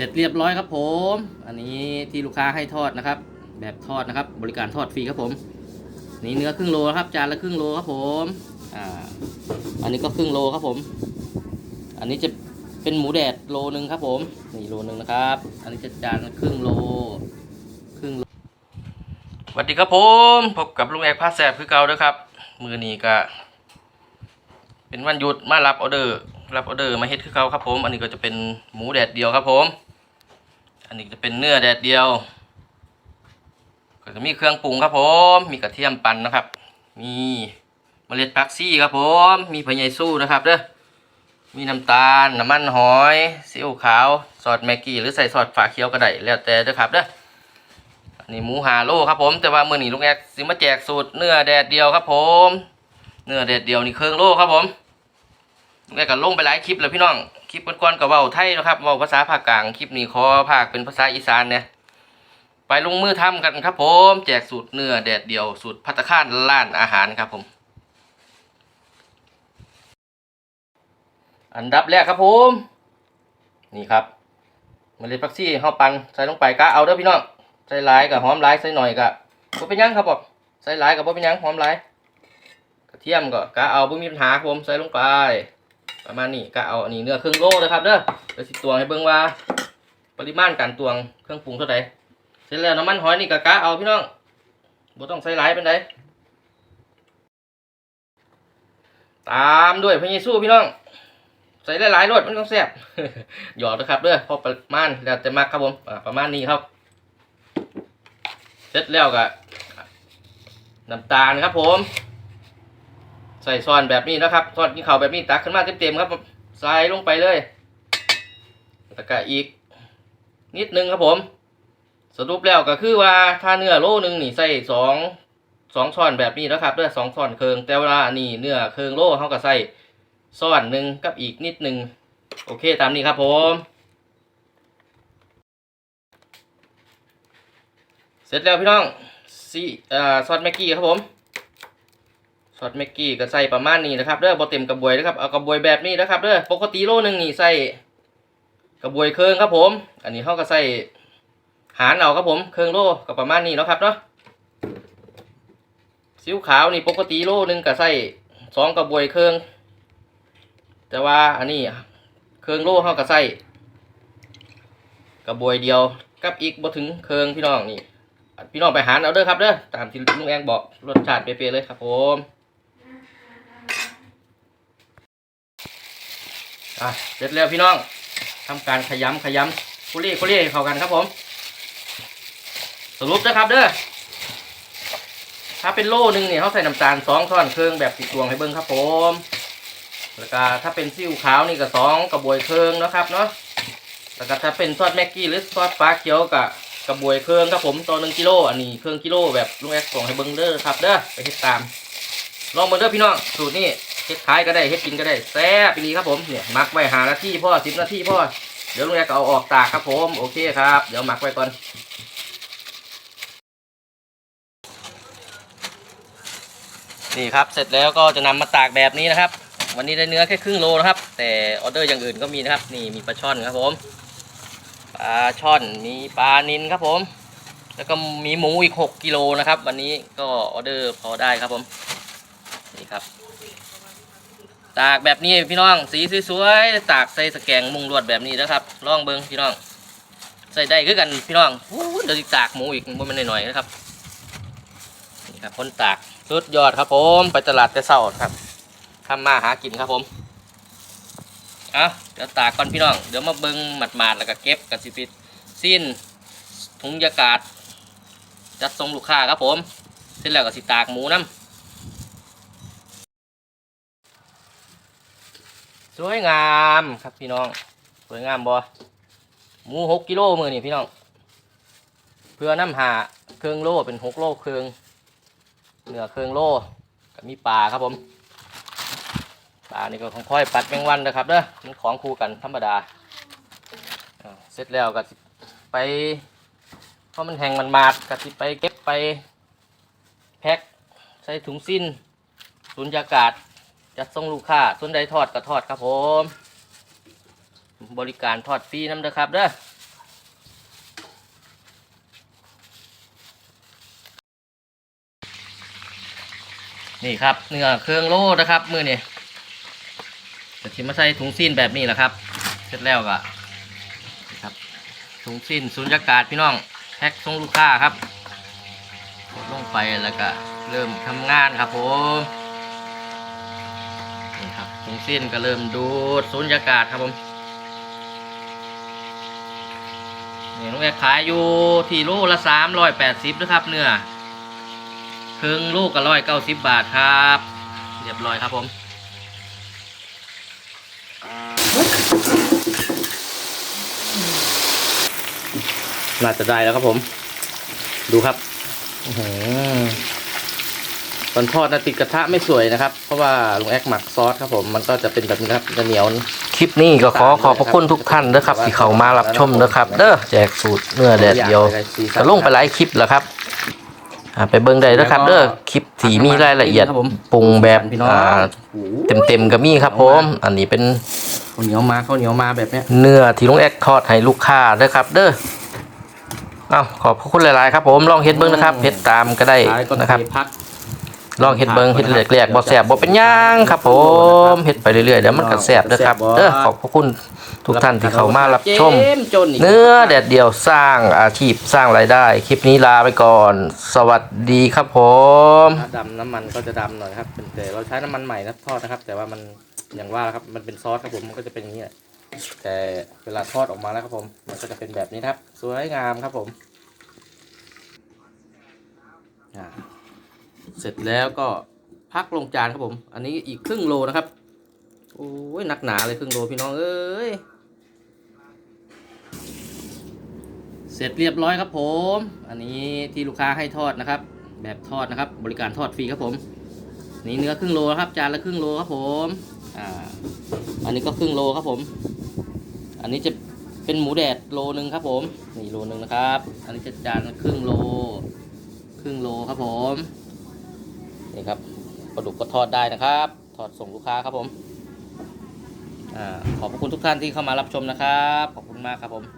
สร็จเรียบร้อยครับผม อันนี้ที่ลูกค้าให้ทอดนะครับ แบบทอดนะครับ บริการทอดฟรีครับผม นี่เนื้อครึ่งโลครับ จานละครึ่งโลครับผมอ่าอันนี้ก็ครึ่งโลครับผม อันนี้จะเป็นหมูแดดโลหนึ่งครับผม นี่โลหนึ่งนะครับ อันนี้จะจานละครึ่งโล ครึ่งโลสวัสดีครับผม พบกับลุงแอกพาแสบคือเก่าด้อครับ มือนี้ก็เป็นวันหยุดมารับออเดอร์รับออเดอร์มาเฮ็ดคือเก่าครับผม อันนี้ก็จะเป็นหมูแดดเดียวครับผม อันนี้จะเป็นเนื้อแดดเดียว ก็จะมีเครื่องปรุงครับผม มีกระเทียมปั่นนะครับ มีเมล็ดผักชีครับผม มีพะไยสู้นะครับเด้อ มีน้ำตาล น้ำมันหอยซีอิ๊วขาว ซอสแม็กกี้หรือใส่ซอสฝาเขียวก็ได้แล้วแต่เด้อครับเด้อ อันนี้หมูฮาโลครับผม แต่ว่ามื้อนี้ลุงแอกสิมาแจกสูตรเนื้อแดดเดียวครับผม เนื้อแดดเดียวนี่เครื่องโลครับผมลุงแอกก็ลงไปหลายคลิปแล้วพี่น้อง คลิปก่อนๆก็เว้าไทยนะครับเว้าภาษาภาคกลางคลิปนี้ขอภาคเป็นภาษาอีสานเนี่ยไปลงมือทำกันครับ ผมแจกสูตรเนื้อแดดเดียวสูตรพัตตาคารร้านอาหารครับผม อันดับแรกครับผม นี่ครับมเมล็ดผักชีเฮาปันใส่ลงไปกะเอาเด้อพี่น้องใส่หลายกับหอมหลายใส่หน่อยกับบ่เป็นยังครับผมใส่หลายกับบ่เป็นยังหอมหลายกระเทียมก็กะเอาบ่มีปัญหาครับผมใส่ลงไป ประมาณนี้กะเอาอันนี้เนื้อครึ่งโลเลยครับเด้อเดี๋ยวสิตวงให้เบิ่งว่า ปริมาณการตวงเครื่องปรุงเท่าใดเสร็จแล้วน้ำมันหอยนี่ก็กะเอาพี่น้องบ่ต้องใส่หลายปานใดตามด้วยพะเยซูพี่น้อง ใส่หลายๆรสมันต้องแซ่บหยอดนะครับเด้อพอประมาณแล้วแต่มักครับผมประมาณนี้ครับ เสร็จแล้วก็น้ำตาลครับผม ส่ซอนแบบนี้นะครับซอนกินข้าแบบนี้ตักขึ้นมาเต็มๆครับใส่ลงไปเลยแล้วก็อีก นิดนึงครับผม สรุปแล้วก็คือว่าถ้าเนื้อโลนึงนี่ใส่สองสองช้อนแบบนี้นะครับด้วยสองช้อนเคืองแต่เวลานี่เนื้อเคืองโลเขาก็ใส่ช้อนหนึ่งกับอีกนิดนึงโอเคตามนี้ครับผม เสร็จแล้วพี่น้องซีอ่าซอสแม็กกี้ครับผม ซอสแม็กกี้ก็ใส่ประมาณนี้นะครับเด้อบ่เต็มกระบวยนะครับเอากระบวยแบบนี้นะครับเด้อปกติโลหนึ่งนี่ใส่กระบวยเครื่องครับผม อันนี้เขาก็ใส่หารเอาครับผมเครื่องโลก็ประมาณนี้เนาะครับเนาะซิวขาวนี่ปกติโลหนึ่งก็ใส่สองกระบวยเครื่อง แต่ว่าอันนี้เครื่องโลเขาก็ใส่กระบวยเดียวกับอีกบ่ถึงเครื่องพี่น้องนี่พี่น้องไปหารเอาเด้อครับเด้อตามที่ลุงแองบอกรสชาติเปรี้ยวๆเลยครับผม อะเสร็จแล้วพี่น้องทำการขยำขยำคุเรี่คุเรี่เข้ากันครับผม สรุปนะครับเด้อถ้าเป็นโล่หนึ่งเนี่ยเขาใส่น้ำตาลสองช้อนเครื่องแบบติดตวงให้เบิ้งครับผม แล้วก็ถ้าเป็นซีอิ๊วขาวนี่ก็สองกระบวยเครื่องนะครับเนาะแล้วก็ถ้าเป็นซอสแม็กกี้หรือซอสฟ้าเขียวกับกระบวยเครื่องครับผมต่อหนึ่งกิโลอันนี้เครื่องกิโลแบบลุงแอกส่งให้เบิ้งเด้อครับเด้อไปเฮ็ดตาม ลองเบิ้งเด้อพี่น้องสูตรนี้ เฮ็ดขายก็ได้เฮ็ดกินก็ได้แซ่บอีหลีครับผมเนี่ยหมักไว้หานาทีพ่อสิบนาทีพ่อเดี๋ยวลุงแอกก็เอาออกตากครับผมโอเคครับเดี๋ยวหมักไว้ก่อนนี่ครับเสร็จแล้วก็จะนำมาตากแบบนี้นะครับ วันนี้ได้เนื้อแค่ครึ่งโลนะครับ แต่ออเดอร์อย่างอื่นก็มีนะครับ นี่มีปลาช่อนครับผมปลาช่อนมีปลานินครับผม แล้วก็มีหมูอีก 6กิโลนะครับ วันนี้ก็ออเดอร์พอได้ครับผมนี่ครับ ตากแบบนี้พี่น้องสีสวยๆตากใส่สแกงมุงลวดแบบนี้นะครับลองเบิ้งพี่น้อง ใส่ได้คือกันพี่น้องโอ้เดี๋ยวตากหมูอีกบ่มันหน่อยๆนะครับนี่ครับคนตากสุดยอดครับผม ไปตลาดแต่เช้าครับทำมาหากินครับผมเอาเดี๋ยวตากก่อนพี่น้องเดี๋ยวมาเบิ้งหมาดๆแล้วก็เก็บกับสิปิดสิ้นถุงยากาศจัดส่งลูกค้าครับผม เสร็จแล้วก็สิตากหมูน้ำ สวยงามครับพี่น้อง สวยงามบอหมูหกกิโลมือนี่พี่น้อง เพื่อน้ำหาเครื่องโลเป็นหกโลเครื่องเนื้อเครื่องโลก็มีปลาครับผมปลานี่ก็ของค่อยปัดแมงวันนะครับเด้อมันของคู่กันธรรมดาเสร็จแล้วก็ไปเพราะมันแห้งมันมาดก็สิไปเก็บไปแพ็คใส่ถุงสิ้นสุญญากาศ จัดส่งลูกค้าส่วนใดทอดก็ทอดครับผม บริการทอดฟรีน้ำเด้ครับเด้อนี่ครับเนื้อเครื่องโล่นะครับ มือเนี่จะทิมมาใส่ถุงซีนแบบนี้แหละครับ เสร็จแล้วก็ครับถุงซีนสุญญากาศพี่น้องแพ็คส่งลูกค้าครับลงไปแล้วก็เริ่มทำงานครับผม นี่ครับถุงซีนก็เริ่มดูดสุญญากาศครับผมนี่ลุงแอกขายอยู่ที่โลละสามร้อยแปดสิบนะครับ เนื้อครึ่งลูกก็ร้อยเก้าสิบบาทครับ เรียบร้อยครับผมน่าจะได้แล้วครับผม ดูครับ อือ อตอนทอดนะติดกระทะไม่สวยนะครับ เพราะว่าลุงแอกหมักซอสครับผมมันก็จะเป็นแบบนี้ครับจะเหนียว คลิปนี้ก็ขอขอบพระคุณทุกท่านนะครับ ที่เข้ามารับชมนะครับ เด้อแจกสูตรเนื้อแดดเดียวก็ลงไปหลายคลิปแล้วครับอ่าไปเบิ่งได้นะครับ เด้อคลิปที่มีรายละเอียดครับผมปรุงแบบพี่น้อง อ่าเต็มๆก็มีครับผมอันนี้เป็นข้าวเหนียวมาข้าวเหนียวมาแบบเนี้ยเนื้อที่ลุงแอกทอดให้ลูกค้าเด้อครับ เด้อเอ้าขอบพระคุณหลายๆครับผมลองเฮ็ดเบิ่งนะครับเฮ็ดตามก็ได้ขายก็นะครับเทพัก ลองเฮ็ดเบิ่งเฮ็ดแรกๆบ่แซ่บบ่เป็นหยังครับผมเฮ็ดไปเรื่อยๆเดี๋ยวมันก็แซ่บเด้อครับเด้อขอบพระคุณทุกท่านที่เข้ามารับชมเจมจนอีกเนื้อแดดเดียวสร้างอาชีพสร้างรายได้ คลิปนี้ลาไปก่อน สวัสดีครับผมถ้าดำน้ำมันก็จะดำหน่อยครับเป็นแต่เราใช้น้ำมันใหม่นะทอดนะครับ แต่ว่ามันอย่างว่าครับมันเป็นซอสครับผมมันก็จะเป็นอย่างนี้แหละแต่เวลาทอดออกมาแล้วครับผม มันก็จะเป็นแบบนี้นะครับ สวยงามครับผมอ่า เสร็จแล้วก็พักลงจานครับผม อันนี้อีกครึ่งโลนะครับ โอ้ยหนักหนาเลยครึ่งโลพี่น้องเอ้ย เสร็จเรียบร้อยครับผม อันนี้ที่ลูกค้าให้ทอดนะครับ แบบทอดนะครับ บริการทอดฟรีครับผม นี่เนื้อครึ่งโลครับ จานละครึ่งโลครับผม อ่า อันนี้ก็ครึ่งโลครับผม อันนี้จะเป็นหมูแดดโลนึงครับผม นี่โลนึงนะครับ อันนี้จะจานครึ่งโล ครึ่งโลครับผม นี่ครับปลาดุกก็ทอดได้นะครับ ทอดส่งลูกค้าครับผมอขอบคุณทุกท่านที่เข้ามารับชมนะครับ ขอบคุณมากครับผม